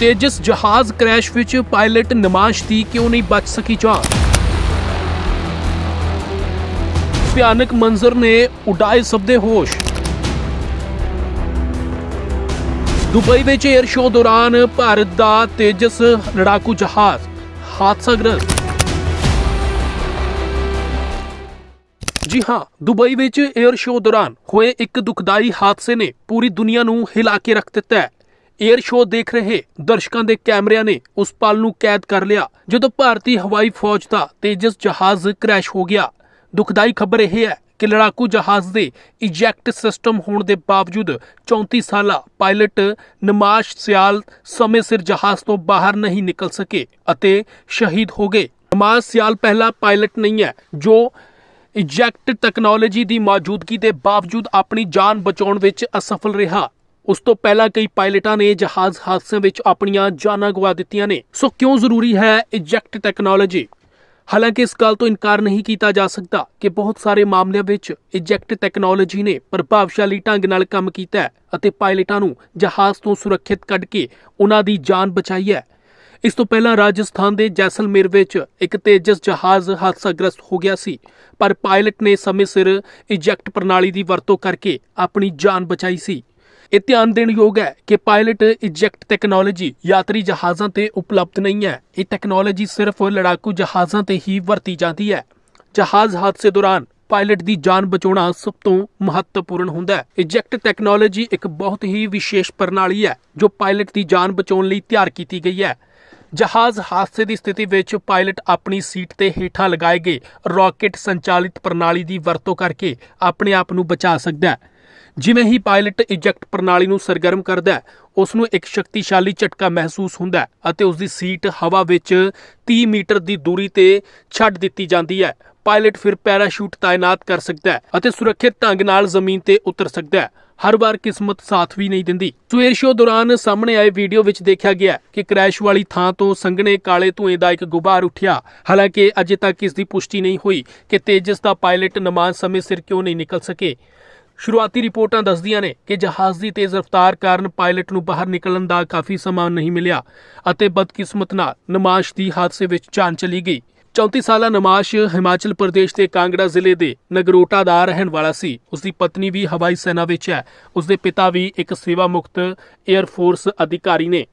ਤੇਜਸ ਜਹਾਜ਼ ਕ੍ਰੈਸ਼ ਵਿੱਚ ਪਾਇਲਟ ਨਮਾਸ਼ ਦੀ ਕਿਉਂ ਨਹੀਂ ਬਚ ਸਕੀ ਜਾਨ? ਭਿਆਨਕ ਮੰਜ਼ਰ ਨੇ ਉਡਾਏ ਸਭ ਦੇ ਹੋਸ਼। ਦੁਬਈ ਵਿੱਚ 에ਅਰ ਸ਼ੋਅ ਦੌਰਾਨ ਭਾਰਤ ਦਾ ਤੇਜਸ ਲੜਾਕੂ ਜਹਾਜ਼ ਹਾਦਸਾਗ੍ਰਸਤ ਜੀ ਹਾਂ, ਦੁਬਈ ਵਿੱਚ 에ਅਰ ਸ਼ੋਅ ਦੌਰਾਨ ਹੋਏ ਇੱਕ ਦੁਖਦਾਈ ਹਾਦਸੇ ਨੇ ਪੂਰੀ ਦੁਨੀਆ ਨੂੰ ਹਿਲਾ ਕੇ ਰੱਖ ਦਿੱਤਾ ਹੈ। 에ਅਰ ਸ਼ੋਅ ਦੇਖ ਰਹੇ ਦਰਸ਼ਕਾਂ ਦੇ ਕੈਮਰਿਆਂ ਨੇ ਉਸ ਪਲ ਨੂੰ ਕੈਦ ਕਰ ਲਿਆ, ਜਦੋਂ ਭਾਰਤੀ ਹਵਾਈ ਫੌਜ ਦਾ ਤੇਜਸ ਜਹਾਜ਼ ਕ੍ਰੈਸ਼ ਹੋ ਗਿਆ। ਦੁਖਦਾਈ ਖਬਰ ਇਹ ਹੈ ਕਿ ਲੜਾਕੂ ਜਹਾਜ਼ ਦੇ ਇਜੈਕਟ ਸਿਸਟਮ ਹੋਣ ਦੇ ਬਾਵਜੂਦ 34 ਸਾਲਾ ਪਾਇਲਟ ਨਮਾਸ਼ ਸਿਆਲ ਸਮੇਂ ਸਿਰ ਜਹਾਜ਼ ਤੋਂ ਬਾਹਰ ਨਹੀਂ ਨਿਕਲ ਸਕੇ ਅਤੇ ਸ਼ਹੀਦ ਹੋ ਗਏ। ਨਮਾਜ਼ ਸਿਆਲ ਪਹਿਲਾ ਪਾਇਲਟ ਨਹੀਂ ਹੈ, ਜੋ ਇਜੈਕਟ ਟੈਕਨੋਲੋਜੀ ਦੀ ਮੌਜੂਦਗੀ ਦੇ ਬਾਵਜੂਦ ਆਪਣੀ ਜਾਨ ਬਚਾਉਣ ਵਿੱਚ ਅਸਫਲ ਰਿਹਾ। ਉਸ ਤੋਂ ਪਹਿਲਾਂ ਕਈ ਪਾਇਲਟਾਂ ਨੇ ਜਹਾਜ਼ ਹਾਦਸਿਆਂ ਵਿੱਚ ਆਪਣੀਆਂ ਜਾਨਾਂ ਗਵਾ ਦਿੱਤੀਆਂ ਨੇ। ਸੋ ਕਿਉਂ ਜ਼ਰੂਰੀ ਹੈ ਇਜੈਕਟ ਟੈਕਨੋਲੋਜੀ ਹਾਲਾਂਕਿ ਇਸ ਗੱਲ ਤੋਂ ਇਨਕਾਰ ਨਹੀਂ ਕੀਤਾ ਜਾ ਸਕਦਾ ਕਿ ਬਹੁਤ ਸਾਰੇ ਮਾਮਲਿਆਂ ਵਿੱਚ ਇਜੈਕਟ ਟੈਕਨੋਲੋਜੀ ਨੇ ਪ੍ਰਭਾਵਸ਼ਾਲੀ ਢੰਗ ਨਾਲ ਕੰਮ ਕੀਤਾ ਹੈ ਅਤੇ ਪਾਇਲਟਾਂ ਨੂੰ ਜਹਾਜ਼ ਤੋਂ ਸੁਰੱਖਿਅਤ ਕੱਢ ਕੇ ਉਹਨਾਂ ਦੀ ਜਾਨ ਬਚਾਈ ਹੈ। ਇਸ ਤੋਂ ਪਹਿਲਾਂ ਰਾਜਸਥਾਨ ਦੇ ਜੈਸਲਮੇਰ ਵਿੱਚ ਇੱਕ ਤੇਜਸ ਜਹਾਜ਼ ਹਾਦਸਾਗ੍ਰਸਤ ਹੋ ਗਿਆ ਸੀ, ਪਰ ਪਾਇਲਟ ਨੇ ਸਮੇਂ ਸਿਰ ਇਜੈਕਟ ਪ੍ਰਣਾਲੀ ਦੀ ਵਰਤੋਂ ਕਰਕੇ ਆਪਣੀ ਜਾਨ ਬਚਾਈ ਸੀ। ਇਹ ਧਿਆਨ ਦੇਣ ਯੋਗ ਹੈ ਕਿ ਪਾਇਲਟ ਇਜੈਕਟ ਟੈਕਨੋਲੋਜੀ ਯਾਤਰੀ ਜਹਾਜ਼ਾਂ ਤੇ ਉਪਲਬਧ ਨਹੀਂ ਹੈ। ਇਹ ਟੈਕਨੋਲੋਜੀ ਸਿਰਫ ਲੜਾਕੂ ਜਹਾਜ਼ਾਂ ਤੇ ਹੀ ਵਰਤੀ ਜਾਂਦੀ ਹੈ। ਜਹਾਜ਼ ਹਾਦਸੇ ਦੌਰਾਨ ਪਾਇਲਟ ਦੀ ਜਾਨ ਬਚਾਉਣਾ ਸਭ ਤੋਂ ਮਹੱਤਵਪੂਰਨ ਹੁੰਦਾ ਹੈ। ਇਜੈਕਟ ਟੈਕਨੋਲੋਜੀ ਇੱਕ ਬਹੁਤ ਹੀ ਵਿਸ਼ੇਸ਼ ਪ੍ਰਣਾਲੀ ਹੈ, ਜੋ ਪਾਇਲਟ ਦੀ ਜਾਨ ਬਚਾਉਣ ਲਈ ਤਿਆਰ ਕੀਤੀ ਗਈ ਹੈ। ਜਹਾਜ਼ ਹਾਦਸੇ ਦੀ ਸਥਿਤੀ ਵਿੱਚ ਪਾਇਲਟ ਆਪਣੀ ਸੀਟ ਤੇ ਹੇਠਾਂ ਲਗਾਏ ਗਏ ਰਾਕੇਟ ਸੰਚਾਲਿਤ ਪ੍ਰਣਾਲੀ ਦੀ ਵਰਤੋਂ ਕਰਕੇ ਆਪਣੇ ਆਪ ਨੂੰ ਬਚਾ ਸਕਦਾ ਹੈ। ਜਿਵੇਂ ਹੀ ਪਾਇਲਟ ਇਜੈਕਟ ਪ੍ਰਣਾਲੀ ਨੂੰ ਸਰਗਰਮ ਕਰਦਾ ਹੈ ਉਸ ਨੂੰ ਇੱਕ ਸ਼ਕਤੀਸ਼ਾਲੀ ਝਟਕਾ ਮਹਿਸੂਸ ਹੁੰਦਾ ਹੈ ਅਤੇ ਉਸ ਦੀ ਸੀਟ ਹਵਾ ਵਿੱਚ 30 ਮੀਟਰ ਦੀ ਦੂਰੀ ਤੇ ਛੱਡ ਦਿੱਤੀ ਜਾਂਦੀ ਹੈ। ਪਾਇਲਟ ਫਿਰ ਪੈਰਾਸ਼ੂਟ ਤਾਇਨਾਤ ਕਰ ਸਕਦਾ ਹੈ ਅਤੇ ਸੁਰੱਖਿਅਤ ਢੰਗ ਨਾਲ ਜ਼ਮੀਨ ਤੇ ਉਤਰ ਸਕਦਾ ਹੈ। ਹਰ ਵਾਰ ਕਿਸਮਤ ਸਾਥ ਵੀ ਨਹੀਂ ਦਿੰਦੀ। ਸਵੇਰ ਸ਼ੋ ਦੌਰਾਨ ਸਾਹਮਣੇ ਆਏ ਵੀਡੀਓ ਵਿੱਚ ਦੇਖਿਆ ਗਿਆ ਕਿ ਕ੍ਰੈਸ਼ ਵਾਲੀ ਥਾਂ ਤੋਂ ਸੰਘਣੇ ਕਾਲੇ ਧੂਏ ਦਾ ਇੱਕ ਗੁਬਾਰ ਉੱਠਿਆ। ਹਾਲਾਂਕਿ ਅਜੇ ਤੱਕ ਇਸ ਦੀ ਪੁਸ਼ਟੀ ਨਹੀਂ ਹੋਈ ਕਿ ਤੇਜਸ ਦਾ ਪਾਇਲਟ ਨਮਾਜ਼ ਸਮੇਂ ਸਿਰ ਕਿਉਂ ਨਹੀਂ ਨਿਕਲ ਸਕੇ। ਸ਼ੁਰੂਆਤੀ ਰਿਪੋਰਟਾਂ ਦੱਸਦੀਆਂ ਨੇ ਕਿ ਜਹਾਜ਼ ਦੀ ਤੇਜ਼ ਰਫ਼ਤਾਰ ਕਾਰਨ ਪਾਇਲਟ ਨੂੰ ਬਾਹਰ ਨਿਕਲਣ ਦਾ ਕਾਫੀ ਸਮਾਂ ਨਹੀਂ ਮਿਲਿਆ ਅਤੇ ਬਦਕਿਸਮਤ ਨਾਲ ਨਮਾਸ਼ ਦੀ ਹਾਦਸੇ ਵਿੱਚ ਜਾਨ ਚਲੀ ਗਈ। 34 ਸਾਲਾ ਨਮਾਸ਼ ਹਿਮਾਚਲ ਪ੍ਰਦੇਸ਼ ਦੇ ਕਾਂਗੜਾ ਜ਼ਿਲ੍ਹੇ ਦੇ ਨਗਰੋਟਾ ਦਾ ਰਹਿਣ ਵਾਲਾ ਸੀ। ਉਸ ਦੀ ਪਤਨੀ ਵੀ ਹਵਾਈ ਸੈਨਾ ਵਿੱਚ ਹੈ। ਉਸ ਦੇ ਪਿਤਾ ਵੀ ਇੱਕ ਸੇਵਾ ਮੁਕਤ 에ਅਰ ਫੋਰਸ ਅਧਿਕਾਰੀ ਨੇ।